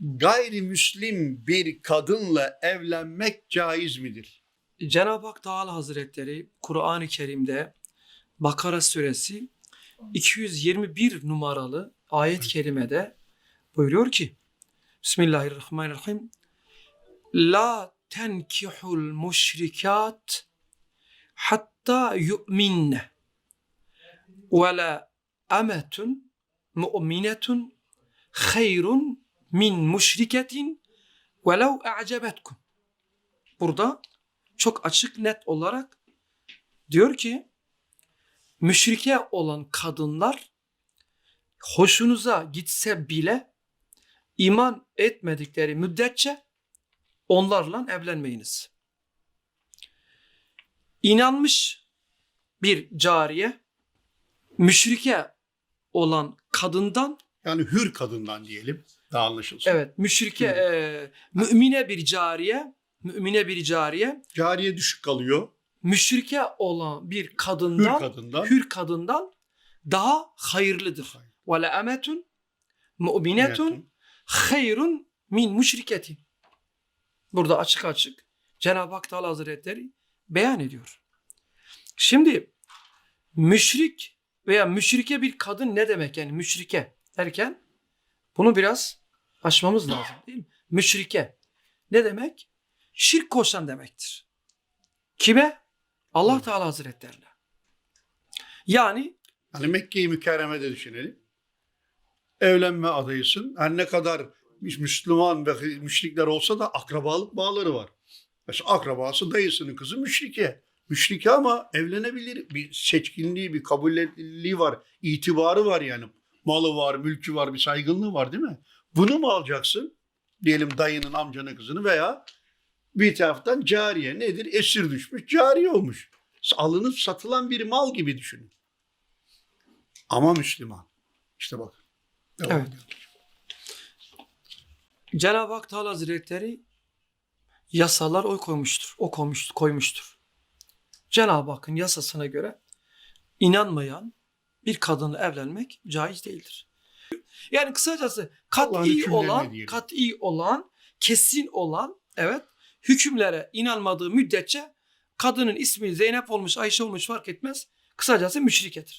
gayrimüslim bir kadınla evlenmek caiz midir? Cenab-ı Hak Teala Hazretleri Kur'an-ı Kerim'de Bakara suresi 221 numaralı ayet-i kerimede buyuruyor ki Bismillahirrahmanirrahim La tenkihul müşrikat hatta yu'minne ve la ametun mu'minetun hayrun min müşriketin velev a'cebetkum Burada çok açık net olarak diyor ki müşrike olan kadınlar hoşunuza gitse bile iman etmedikleri müddetçe onlarla evlenmeyiniz. İnanmış bir cariye müşrike olan kadından Yani hür kadından diyelim. Daha anlaşılsın. evet müşrike e, mümine bir cariye mümine bir cariye Cariye düşük kalıyor. müşrike olan bir Hür kadından hür kadından daha hayırlıdır. Hayır. Ve la emetun mu'minetun hayrun min müşriketin. Burada açık açık Cenab-ı Hak Teala Hazretleri beyan ediyor. Şimdi müşrik veya müşrike bir kadın ne demek yani müşrike derken bunu biraz açmamız lazım değil mi? Müşrike ne demek? Şirk koşan demektir. Kime? Allah. Teala Hazretlerine. Yani Hani Mekke-i Mükerreme'de düşünelim. Evlenme adayısın. Her ne kadar Müslüman ve müşrikler olsa da akrabalık bağları var. Mesela akrabası dayısının kızı müşrike. Müşrike ama evlenebilir. Bir seçkinliği, bir kabulliliği var. itibarı var yani. Malı var, mülkü var, bir saygınlığı var değil mi? Bunu mu alacaksın? Diyelim dayının amcanın kızını veya bir taraftan cariye nedir? Esir düşmüş, cariye olmuş. Alınıp satılan bir mal gibi düşünün. Ama Müslüman. İşte bak. Evet. Cenab-ı Hak Teala Hazretleri yasalar oy koymuştur. O koymuş, koymuştur. Cenab-ı Hakk'ın yasasına göre inanmayan bir kadınla evlenmek caiz değildir. Yani kısacası kat'i olan, kat'i olan, kesin olan evet hükümlere inanmadığı müddetçe kadının ismi Zeynep olmuş, Ayşe olmuş fark etmez. Kısacası müşrikedir.